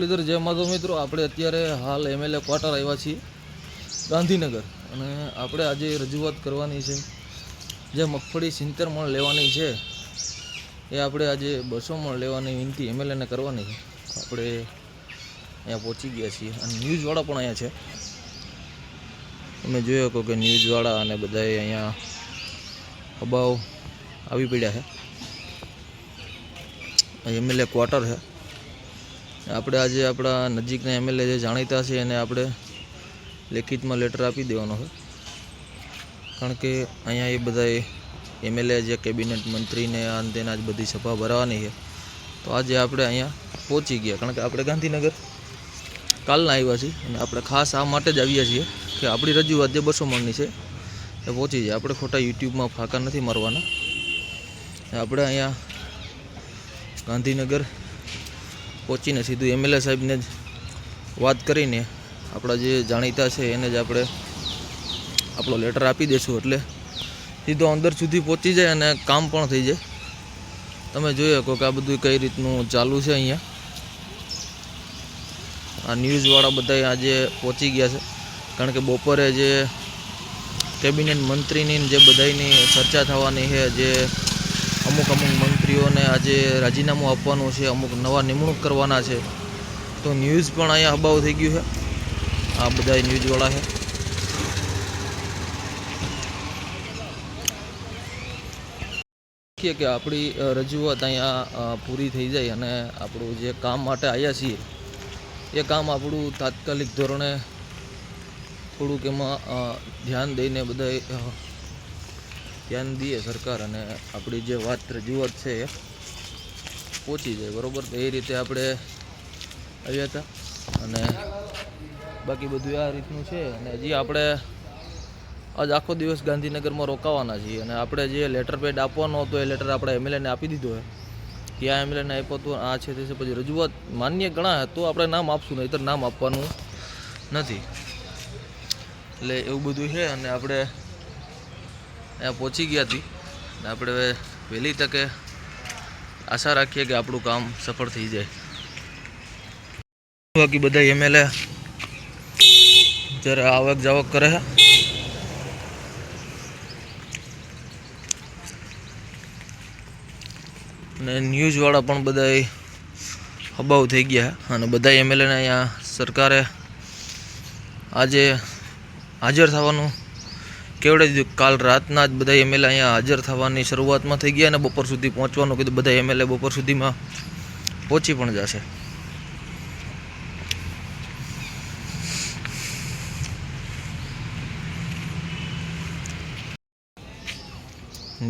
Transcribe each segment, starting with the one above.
લીધર જય માધવ મિત્રો, આપણે અત્યારે હાલ એમએલએ ક્વાર્ટર આવ્યા છીએ ગાંધીનગર. અને આપણે આજે રજૂઆત કરવાની છે, જે મગફળી સિત્તેર મણ લેવાની છે, એ આપણે આજે બસો મણ લેવાની વિનંતી એમએલએને કરવાની છે. આપણે અહીંયા પહોંચી ગયા છીએ. અને ન્યૂઝવાળા પણ અહીંયા છે. તમે જોઈ શકો કે ન્યૂઝવાળા અને બધાએ અહીંયા અભાવ આવી પડ્યા છે. એમએલએ ક્વાર્ટર છે. આપણે આજે આપણા નજીકના એમએલએ જે જાણીતા છે એને આપણે લેખિતમાં લેટર આપી દેવાનો હોય કારણ કે અહીંયા એ બધાએ એમએલએ જે કેબિનેટ મંત્રીને આ તેના જ બધી સભા ભરવાની છે. તો આજે આપણે અહીંયા પહોંચી ગયા. કારણ કે આપણે ગાંધીનગર કાલના આવ્યા છીએ અને આપણે ખાસ આ માટે જ આવ્યા છીએ કે આપણી રજૂઆત જે બસો મણની છે એ પહોંચી જાય. આપણે ખોટા યુટ્યુબમાં ફાંકા નથી મારવાના. આપણે અહીંયા ગાંધીનગર પહોંચીને સીધું એમએલએ સાહેબને જ વાત કરીને આપણા જે જાણીતા છે એને જ આપણે આપણો લેટર આપી દઈશું એટલે સીધો અંદર સુધી પહોંચી જાય અને કામ પણ થઈ જાય. તમે જોઈ શકો કે આ બધું કઈ રીતનું ચાલુ છે અહીંયા. આ ન્યૂઝવાળા બધા આજે પહોંચી ગયા છે. કારણ કે બપોરે જે કેબિનેટ મંત્રીની જે બધાની ચર્ચા થવાની છે, જે અમુક અમુક મંત્રીઓને આજે રાજીનામું આપવાનું છે, અમુક નવા નિમણૂક કરવાના છે. તો ન્યૂઝ પણ અહીંયા અભાવ થઈ ગયું છે. આ બધા ન્યૂઝવાળા છે. કે કે આપણી રજૂઆત અહીંયા પૂરી થઈ જાય અને આપણું જે કામ માટે આવ્યા છીએ, એ કામ આપણું તાત્કાલિક ધોરણે થોડુંક એમાં ધ્યાન દઈને બધા ધ્યાન દઈએ સરકાર અને આપણી જે વાત રજૂઆત છે એ પહોંચી જાય, બરાબર? તો એ રીતે આપણે આવ્યા હતા અને બાકી બધું આ રીતનું છે અને હજી આપણે આજ આખો દિવસ ગાંધીનગરમાં રોકાવાના છીએ અને આપણે જે લેટર પેડ આપવાનો હતો એ લેટર આપણે એમએલએને આપી દીધો છે. કે આ એમએલએને આપ્યો હતો આ છે તે પછી રજૂઆત માન્ય ગણાય, તો આપણે નામ આપશું, નહીંતર નામ આપવાનું નથી. એટલે એવું બધું છે અને આપણે અહીંયા પહોંચી ગયા હતી અને આપણે હવે વહેલી તકે આશા રાખીએ કે આપણું કામ સફળ થઈ જાય. બાકી બધા એમએલએ જ્યારે આવક જાવક કરે છે. અને ન્યૂઝવાળા પણ બધા અબાઉ થઈ ગયા અને બધા એમએલએને અહીંયા સરકારે આજે હાજર થવાનું કેવડે દીધું કાલ રાતના જ બધા એમએલએ અહીંયા હાજર થવાની શરૂઆતમાં થઈ ગયા અને બપોર સુધી પહોંચવાનું કીધું. બધા એમએલએ બપોર સુધીમાં પહોંચી પણ જશે.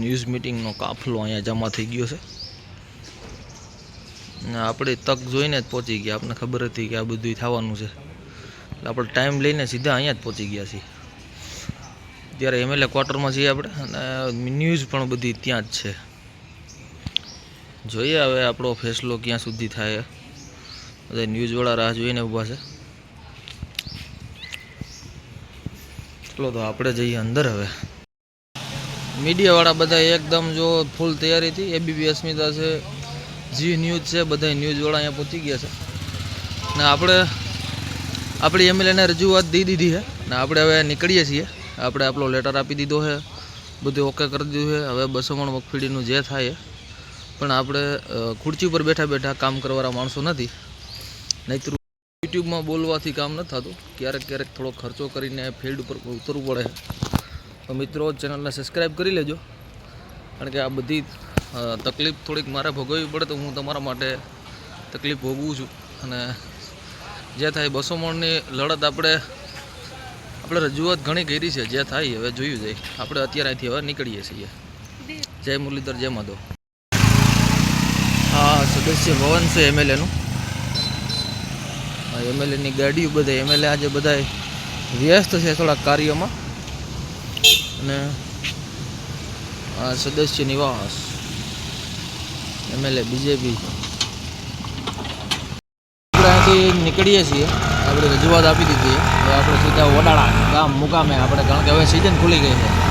ન્યૂઝ મિટિંગનો કાફલો અહીંયા જમા થઈ ગયો છે. આપણે તક જોઈને જ પહોંચી ગયા. આપણને ખબર હતી કે આ બધું થવાનું છે. એટલે આપણે ટાઈમ લઈને સીધા અહીંયા જ પહોંચી ગયા છીએ. ત્યારે એમએલએ ક્વાર્ટરમાં છીએ આપણે અને ન્યૂઝ પણ બધી ત્યાં જ છે. જોઈએ હવે આપણો ફેસલો ક્યાં સુધી થાય. બધા ન્યૂઝવાળા રાહ જોઈને ઊભા છે. ચલો તો આપણે જઈએ અંદર હવે. મીડિયાવાળા બધા એકદમ જો ફૂલ તૈયારી હતી. એબીપી અસ્મિતા છે જી ન્યૂઝ છે, બધા ન્યૂઝવાળા અહીંયા પહોંચી ગયા છે. ને આપણે, આપણી એમએલએને રજૂઆત દઈ દીધી છે. ને આપણે હવે નીકળીએ છીએ. આપણે આપણો લેટર આપી દીધો છે. બધું ઓકે કરી દીધું છે. હવે બસો મણ મગફળીનું જે થાય પણ આપણે ખુરચી ઉપર બેઠા બેઠા કામ કરવાવાળા માણસો નથી. નહીતર યુટ્યુબમાં બોલવાથી કામ નથી થતું. ક્યારેક ક્યારેક થોડો ખર્ચો કરીને ફિલ્ડ ઉપર ઉતરવું પડે તો મિત્રો ચેનલને સબસ્ક્રાઈબ કરી લેજો. કારણ કે આ બધી તકલીફ થોડીક મારે ભોગવવી પડે તો હું તમારા માટે તકલીફ ભોગવું છું. અને જે થાય બસો મણની લડત આપણે આપણે રજૂઆત ઘણી કરી છે, જે થાય હવે જોયું જાય આપણે અત્યારે અહીંથી હવે નીકળીએ છીએ. જય મુરલીધર, જય માધવ. હા સદસ્ય ભવન છે એમએલએનું એમએલએની ગાડીઓ બધા એમએલએ આજે બધા વ્યસ્ત છે થોડા કાર્યમાં. અને આ સદસ્ય નિવાસ. એમએલએ બીજેપી અહીંથી નીકળીએ છીએ. આપણે રજૂઆત આપી દીધી. હવે આપણે સીધા વડાળા ગામ મુકામે આપણે, કારણ કે હવે સિઝન ખુલી ગઈ છે.